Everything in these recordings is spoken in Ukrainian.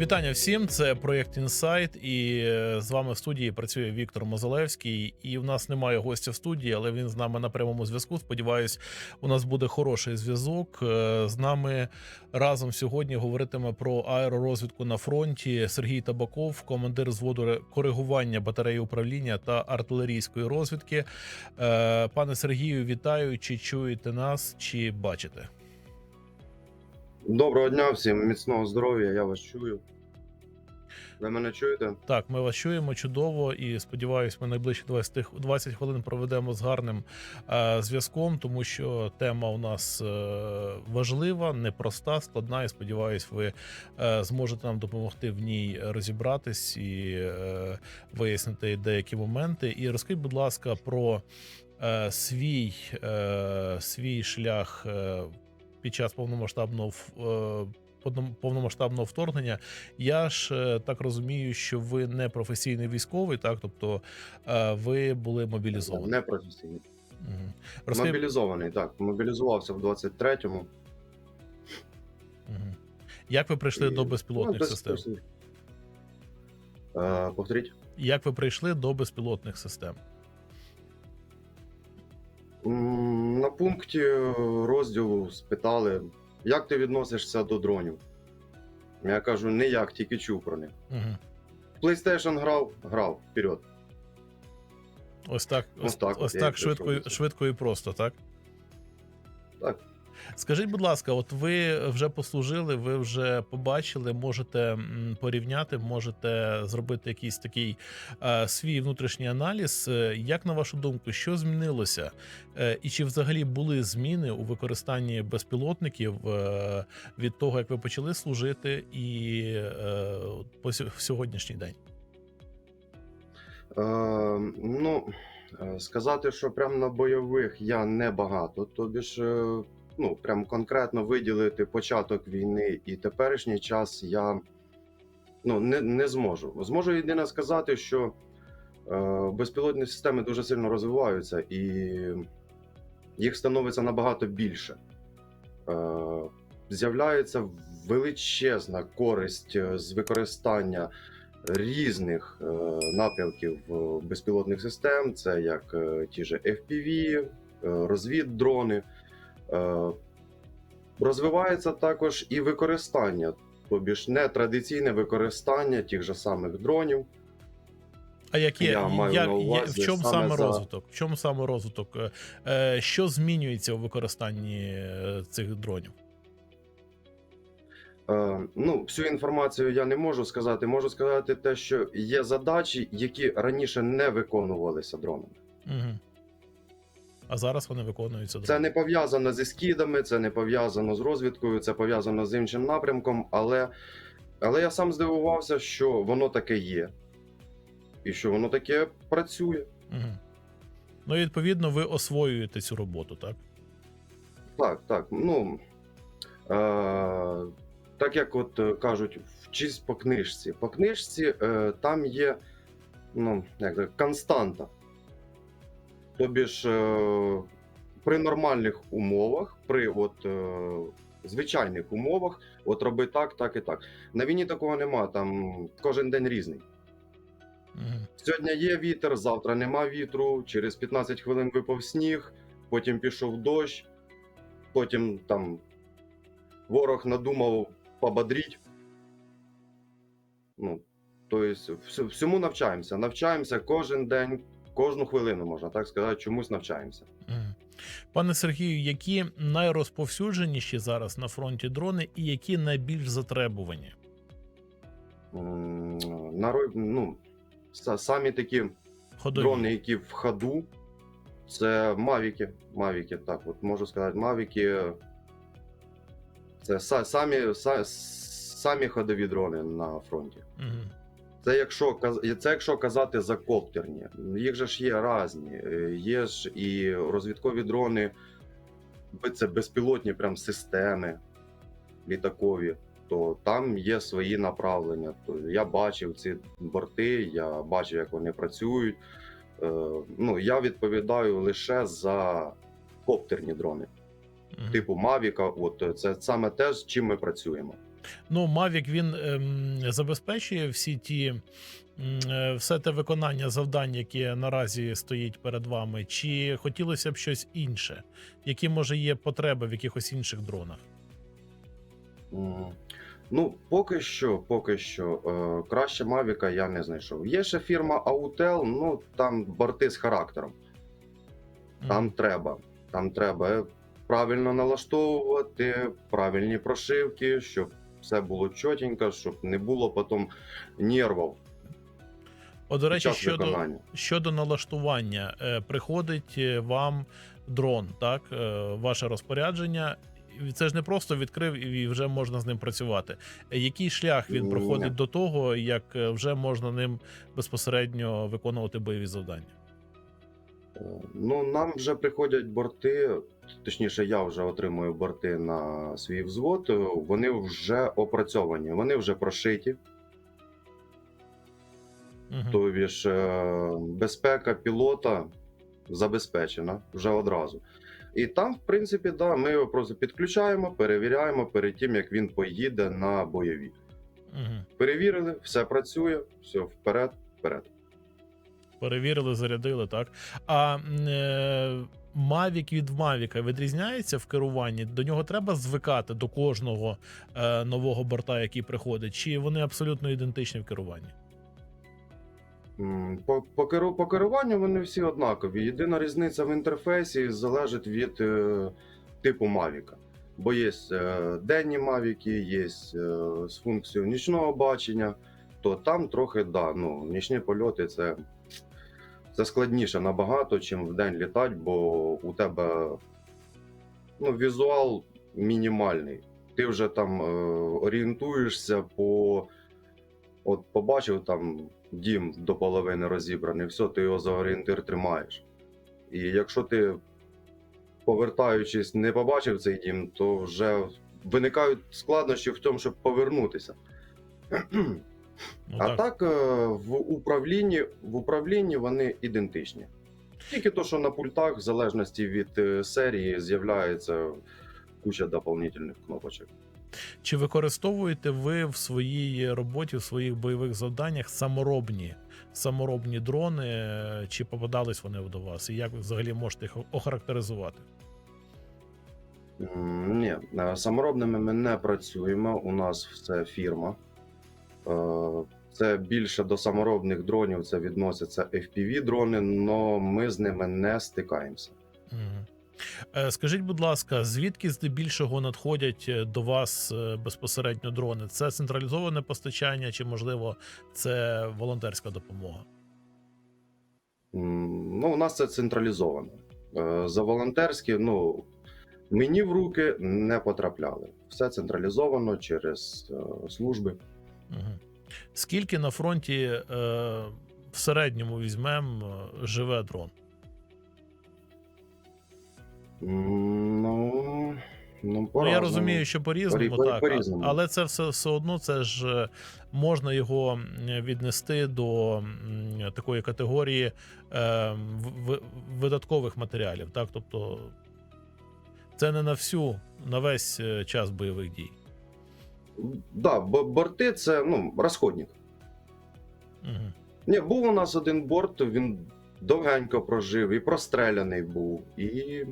Вітання всім. Це проєкт Інсайт. І е, з вами в студії працює Віктор Мозалевський. І в нас немає гостя в студії, але він з нами на прямому зв'язку. Сподіваюсь, у нас буде хороший зв'язок. Е, З нами разом сьогодні говоритиме про аеророзвідку на фронті Сергій Табаков, командир зводу коригування батареї управління та артилерійської розвідки. Е, Пане Сергію, вітаю! Чи чуєте нас, чи бачите? Доброго дня всім, міцного здоров'я, я вас чую. Ви мене чуєте? Так, ми вас чуємо чудово і сподіваюсь, ми найближчі 20, 20 хвилин проведемо з гарним е, зв'язком, тому що тема у нас е, важлива, непроста, складна. І сподіваюсь, ви е, зможете нам допомогти в ній розібратись і е, вияснити деякі моменти. І розкажіть, будь ласка, про е, свій, е, свій шлях е, під час повномасштабного е, повномасштабного вторгнення. Я ж е, так розумію, що ви не професійний військовий, так тобто е, ви були мобілізовані. Не професійний. Мгм. Розкажіть, Мобілізований, так. Мобілізувався в 23-му. Мгм. як ви прийшли І- до безпілотних ну, систем? Е, повторіть. Як ви прийшли до безпілотних систем? На пункті розділу спитали, як ти відносишся до дронів? Я кажу, ніяк, тільки чув про них. Угу. PlayStation грав, грав, вперед. Ось так, ось, Ось так ось так швидко, швидко і просто, так? Так. Скажіть, будь ласка, от ви вже послужили, ви вже побачили, можете порівняти, можете зробити якийсь такий е, свій внутрішній аналіз. Е, Як на вашу думку, що змінилося? Е, і чи взагалі були зміни у використанні безпілотників е, від того, як ви почали служити, і е, по сьогоднішній день? Е, ну, е, сказати, що прям на бойових я не багато. Тобі ж, е, ну, прям конкретно виділити початок війни і теперішній час я ну, не, не зможу. Зможу єдине сказати, що е, безпілотні системи дуже сильно розвиваються і їх становиться набагато більше. Е, з'являється величезна користь е, з використання різних е, напрямків е, безпілотних систем. Це як е, ті же FPV, е, розвіддрони. Е, розвивається також і використання, тобі ж не традиційне використання тих же самих дронів. А які Я маю як, на є- увазі в чому саме саме за- розвиток? В чому саме розвиток? Е, Е, що змінюється у використанні цих дронів? Ну, всю інформацію я не можу сказати. Можу сказати те, що є задачі, які раніше не виконувалися дронами. Угу. А зараз вони виконуються Це не пов'язано зі скидами, це не пов'язано з розвідкою, це пов'язано з іншим напрямком. Але, але я сам здивувався, що воно таке є, і що воно таке працює. Угу. Ну і відповідно ви освоюєте цю роботу, так? Так, так. Ну е, так як от е, кажуть, вчись по книжці. По книжці е, там є ну, як константа. Тобі ж е, при нормальних умовах, при от, е, звичайних умовах, от роби так, так і так. На війні такого нема, там кожен день різний. Угу. Сьогодні є вітер, завтра нема вітру, через 15 хвилин випав сніг, потім пішов дощ, потім там ворог надумав пободріть. Ну, тобто, всьому навчаємося. Навчаємося кожен день, кожну хвилину, можна так сказати, чомусь навчаємося. Пане Сергію, які найрозповсюдженіші зараз на фронті дрони і які найбільш затребувані? Ну, самі такі Ходові. дрони, які в ходу, це мавіки. Мавіки, так, от можу сказати, мавіки. Це самі, самі ходові дрони на фронті. Угу. Це якщо це якщо казати за коптерні. Їх же ж є різні. Е, Є ж і розвідкові дрони, це безпілотні прям системи літакові. То там є свої направлення. То я бачив ці борти, я бачив, як вони працюють. Е, ну, я відповідаю лише за коптерні дрони, типу Mavic, От це саме те, з чим ми працюємо. Ну, Mavic він ем, забезпечує всі ті. е, Все те виконання завдань, яке наразі стоїть перед вами, чи хотілося б щось інше, які може є потреби в якихось інших дронах? Ну, поки що, поки що, е, краще Мавіка я не знайшов. Є ще фірма Autel, ну там борти з характером. Там треба. Там треба правильно налаштовувати, правильні прошивки, щоб все було чотенько, щоб не було потім нервів О, до речі, щодо, виконання. щодо налаштування, е, приходить е, вам дрон, так, е, ваше розпорядження. Це ж не просто відкрив і вже можна з ним працювати. Який шлях він Ні. проходить до того, як вже можна ним безпосередньо виконувати бойові завдання? Ну, нам вже приходять борти, точніше, я вже отримую борти на свій взвод. е, Вони вже опрацьовані, вони вже прошиті. Мгм. Тобі ж е, безпека пілота забезпечена вже одразу. І там, в принципі, да, ми його просто підключаємо, перевіряємо перед тим, як він поїде на бойові. Мгм. Перевірили, все працює, все вперед, вперед. Перевірили, зарядили, так. А е, Mavic від Mavic відрізняється в керуванні? До нього треба звикати до кожного е, нового борта, який приходить, чи вони абсолютно ідентичні в керуванні? По, по, керу, по керуванню вони всі однакові. Єдина різниця в інтерфейсі залежить від е, типу Мавіка. Бо є е, денні мавіки, є е, з функцією нічного бачення, то там трохи да, ну, нічні польоти це, це складніше набагато, чим в день літати, бо у тебе ну, візуал мінімальний. Ти вже там е, орієнтуєшся по. От побачив там дім до половини розібраний, все, ти його за орієнтир тримаєш. І якщо ти, повертаючись, не побачив цей дім, то вже виникають складнощі в тому, щоб повернутися. Ну, а так, е, в управлінні, в управлінні вони ідентичні. Тільки то, що на пультах, в залежності від е, серії, з'являється куча доповнительних кнопочок. Чи використовуєте ви в своїй роботі, в своїх бойових завданнях саморобні, саморобні дрони, чи попадались вони до вас? І як ви взагалі можете їх охарактеризувати? Ні, е, саморобними ми не працюємо. У нас все фірма. Е, Це більше до саморобних дронів це відносяться FPV-дрони, але ми з ними не стикаємося. Е, Скажіть, будь ласка, звідки здебільшого надходять е, до вас безпосередньо дрони? Це централізоване постачання, чи можливо це волонтерська допомога? Ну, у нас це централізовано. За волонтерські, ну, мені в руки не потрапляли. Все централізовано через служби. Скільки на фронті е, в середньому візьмемо е, живе дрон? Ну, ну, Ну, я розумію, що по-різному, По- так, по-різному. але це все, все одно це ж е, можна його віднести до м, такої категорії е, в- в- видаткових матеріалів. Так? Тобто це не на всю, на весь е, час бойових дій. Да, борти це ну, розходник. Угу. Ні, був у нас один борт, він довгенько прожив і простреляний був. І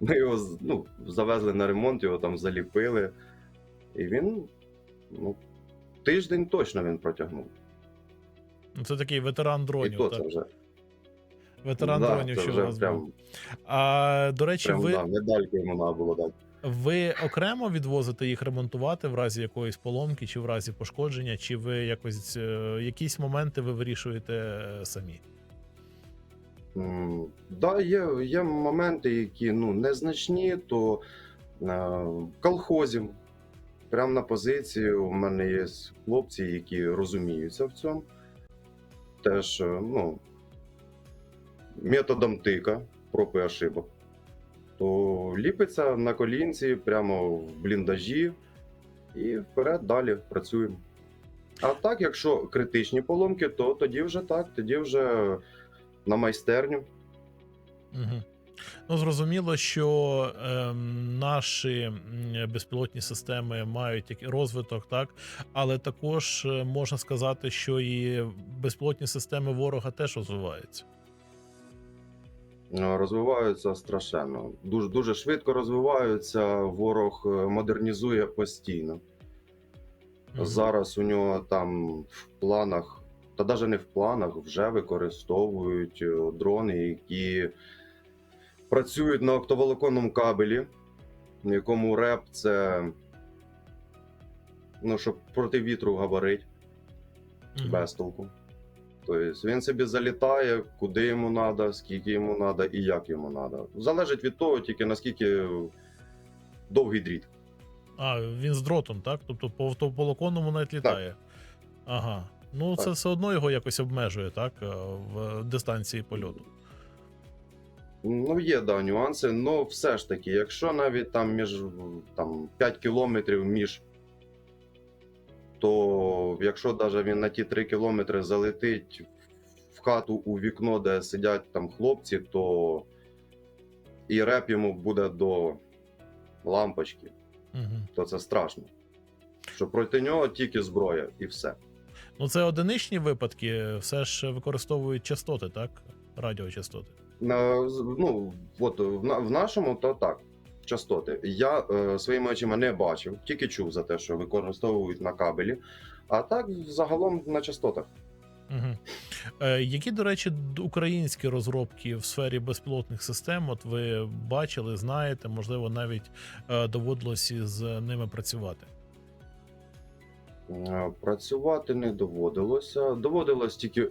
ми його ну, завезли на ремонт, його там заліпили. І він ну, тиждень точно він протягнув. Це такий ветеран і дронів. то так? це вже. Ветеран да, дронів, що у вас прям, був. А до речі, прям ви, да, медальки йому треба було дати. Ви окремо відвозите їх ремонтувати в разі якоїсь поломки, чи в разі пошкодження, чи ви якось е, якісь моменти ви вирішуєте е, самі? Да, є, є моменти, які ну, незначні, то е, в колхозі, прямо на позиції, у мене є хлопці, які розуміються в цьому. Теж, е, ну, методом тика, проб і ошибок. То ліпиться на колінці прямо в бліндажі і вперед далі працюємо. А так, якщо критичні поломки, то тоді вже так, тоді вже на майстерню. Угу. Ну, зрозуміло, що ем, наші безпілотні системи мають розвиток, так, але також е, можна сказати, що і безпілотні системи ворога теж розвиваються. Е, Розвиваються страшенно. Дуже дуже швидко розвиваються. Ворог е, модернізує постійно. Мгм. Зараз у нього там в планах, та навіть не в планах, вже використовують е, дрони, які працюють на оптоволоконному кабелі, в якому реп це. Ну, щоб проти вітру габарить Мгм. без толку. Тобто він собі залітає, куди йому треба, скільки йому треба і як йому треба. Залежить від того, тільки наскільки довгий дріт. А, він з дротом, так? Тобто по автополоконному навіть літає. Ага. Ну, це все одно його якось обмежує, так? е, В дистанції польоту. Ну, є да, нюанси, але все ж таки, якщо навіть там між там, 5 кілометрів між, то якщо навіть він на ті 3 кілометри залетить в хату у вікно, де сидять там хлопці, то і реп йому буде до лампочки, Угу. то це страшно. Що проти нього тільки зброя і все. Ну, це одиничні випадки, все ж використовують частоти, так? Радіочастоти. Ну, от в, в нашому, то так. Частоти. Я е, своїми очима не бачив, тільки чув за те, що використовують на кабелі. А так загалом на частотах. Угу. Е, які, до речі, українські розробки в сфері безпілотних систем, от ви бачили, знаєте, можливо, навіть е, доводилось із ними працювати. Е, Працювати не доводилося. Доводилось тільки е,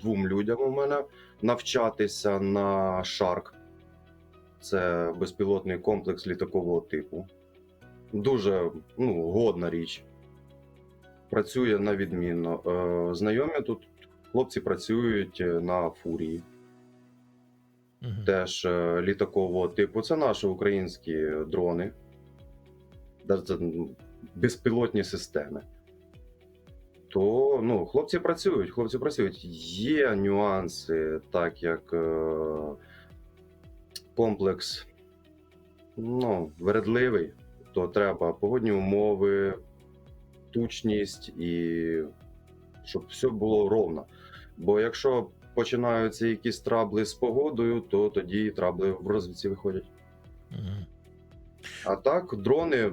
двом людям у мене навчатися на Shark. Це безпілотний комплекс літакового типу. Дуже ну, годна річ. Працює на відмінно. Е, знайомі тут хлопці працюють е, на фурії, Угу. теж е, літакового типу. Це наші українські дрони. Безпілотні системи. То ну, хлопці працюють, хлопці працюють. Є нюанси, так як е, комплекс ну, вередливий, то треба погодні умови, тучність і щоб все було ровно. Бо якщо починаються якісь трабли з погодою, то тоді трабли в розвідці виходять. Угу. А так, дрони,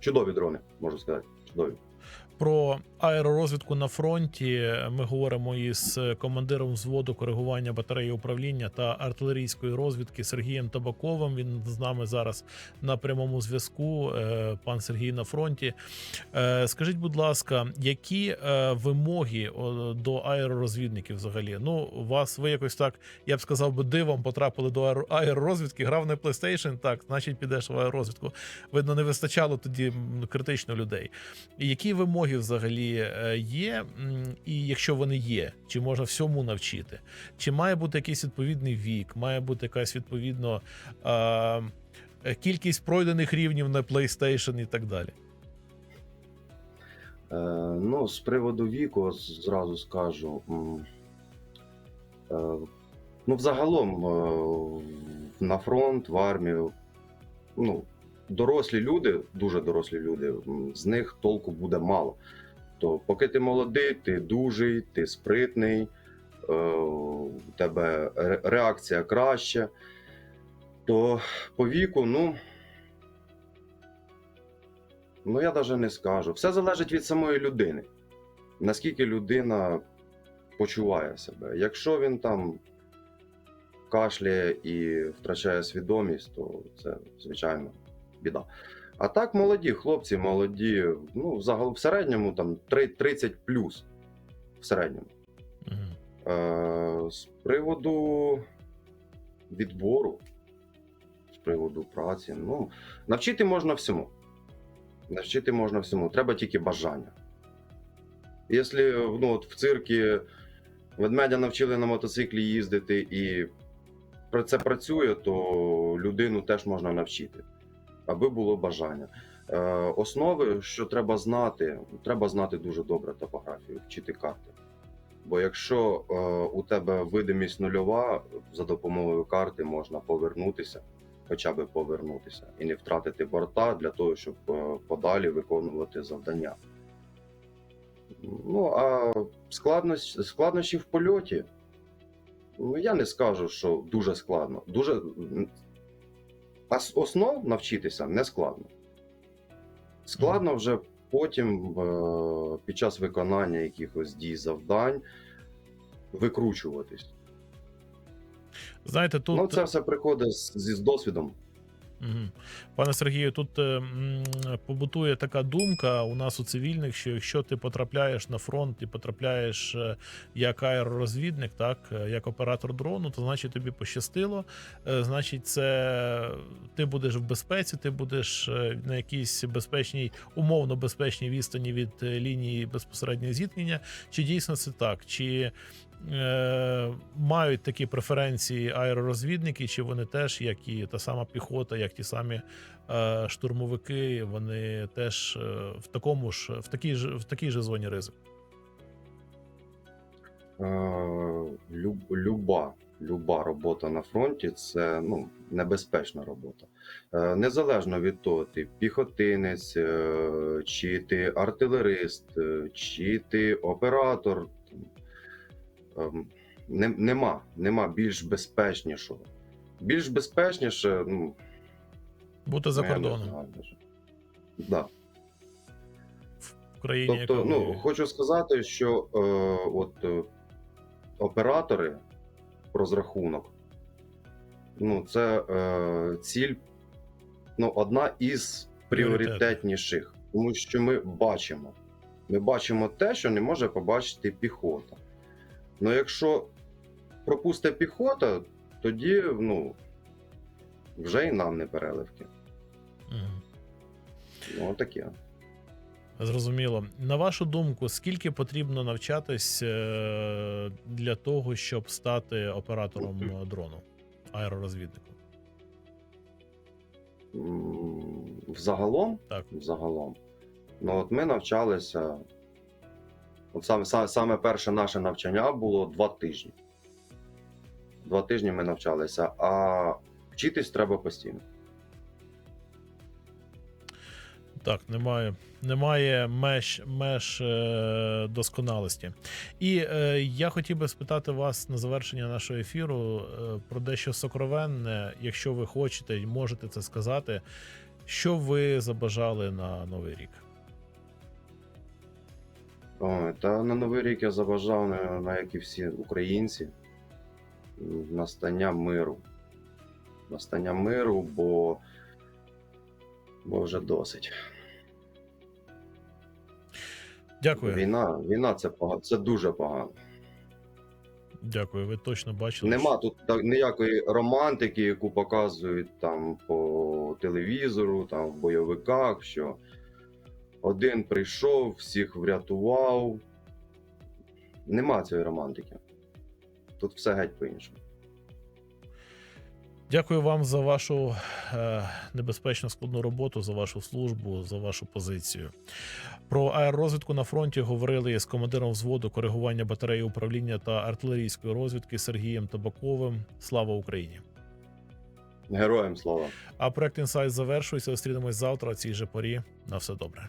чудові дрони, можу сказати. Чудові. Про аеророзвідку на фронті ми говоримо із командиром взводу коригування батареї управління та артилерійської розвідки Сергієм Табаковим. Він з нами зараз на прямому зв'язку. Е, Пан Сергій на фронті. Е, Скажіть, будь ласка, які е, вимоги до аеророзвідників взагалі? Ну, вас ви якось так, я б сказав би, дивом потрапили до аеро- аеророзвідки, грав на PlayStation, так, значить підеш в аеророзвідку. Видно, не вистачало тоді критично людей. Які вимоги взагалі е, є, і якщо вони є, чи можна всьому навчити? Чи має бути якийсь відповідний вік, має бути якась відповідно е, кількість пройдених рівнів на PlayStation і так далі? Е, ну, з приводу віку, зразу скажу. Ну, взагалом, на фронт, в армію. Ну, дорослі люди, дуже дорослі люди, з них толку буде мало. То поки ти молодий, ти дужий, ти спритний, е, у тебе реакція краща, то по віку, ну. Ну, я навіть не скажу. Все залежить від самої людини. Наскільки людина почуває себе. Якщо він там кашляє і втрачає свідомість, то це, звичайно, біда. А так, молоді хлопці, молоді, ну, взагалі в середньому там 30 плюс. В середньому. Е, з приводу відбору, з приводу праці, ну, навчити можна всьому. Навчити можна всьому. Треба тільки бажання. Якщо ну, от в циркі ведмедя навчили на мотоциклі їздити і про це працює, то людину теж можна навчити, аби було бажання. Е, основи, що треба знати, треба знати дуже добре топографію, вчити карти. Бо якщо е, у тебе видимість нульова, за допомогою карти можна повернутися, хоча б повернутися, і не втратити борта для того, щоб е, подалі виконувати завдання. Ну а складнощ, складнощі в польоті. Ну, я не скажу, що дуже складно. Дуже ос- основ навчитися не складно. Складно вже потім е, під час виконання якихось дій завдань викручуватись. Знаєте, тут Ну, це все приходить з, з досвідом. Пане Сергію, тут е, побутує така думка у нас у цивільних, що якщо ти потрапляєш на фронт і потрапляєш е, як аеророзвідник, так е, як оператор дрону, то значить тобі пощастило. Значить, це ти будеш в безпеці, ти будеш на якійсь безпечній, умовно безпечній відстані від лінії безпосереднього зіткнення. Чи дійсно це так? Чи е, мають такі преференції аеророзвідники, чи вони теж, як і та сама піхота, як ті самі е, штурмовики, вони теж е, в такому ж в такій ж в такій же зоні ризику? Люба, люба робота на фронті це ну, небезпечна робота. Незалежно від того, ти піхотинець, чи ти артилерист, чи ти оператор. Ем, не, нема, нема більш безпечнішого. Більш безпечніше, ну, Бути за кордоном знаю. Да. в країні, Тобто, яка ну хочу сказати, що е, от е, оператори розрахунок, ну це е, ціль, ну, одна із пріоритетніших, тому що ми бачимо. Ми бачимо те, що не може побачити піхота. Ну, якщо пропусте піхота, тоді ну, вже і нам не переливки. Мгм. Ну, таке. Зрозуміло. На вашу думку, скільки потрібно навчатись е, для того, щоб стати оператором дрону, аеророзвідником? Взагалом, Так. взагалом. Ну, от ми навчалися. От саме, саме, перше наше навчання було два тижні. Два тижні ми навчалися, а вчитись треба постійно. Так, немає, немає меж, меж е, досконалості. І е, я хотів би спитати вас на завершення нашого ефіру е, про дещо сокровенне. Якщо ви хочете і можете це сказати, що ви забажали на новий рік? Ой, та на Новий рік я забажав, на, на як і всі українці, настання миру. Настання миру, бо, бо вже досить. Дякую. Війна, війна це погано, це дуже погано. Дякую. Ви точно бачили. Нема тут так ніякої романтики, яку показують там по телевізору, там в бойовиках, що один прийшов, всіх врятував. Нема цієї романтики. Тут все геть по-іншому. Дякую вам за вашу е, небезпечно складну роботу, за вашу службу, за вашу позицію. Про аеророзвідку на фронті говорили з командиром взводу коригування батареї управління та артилерійської розвідки Сергієм Табаковим. Слава Україні! Героям слава! А проект інсайт завершується. Зустрінемось завтра о цій же порі. На все добре.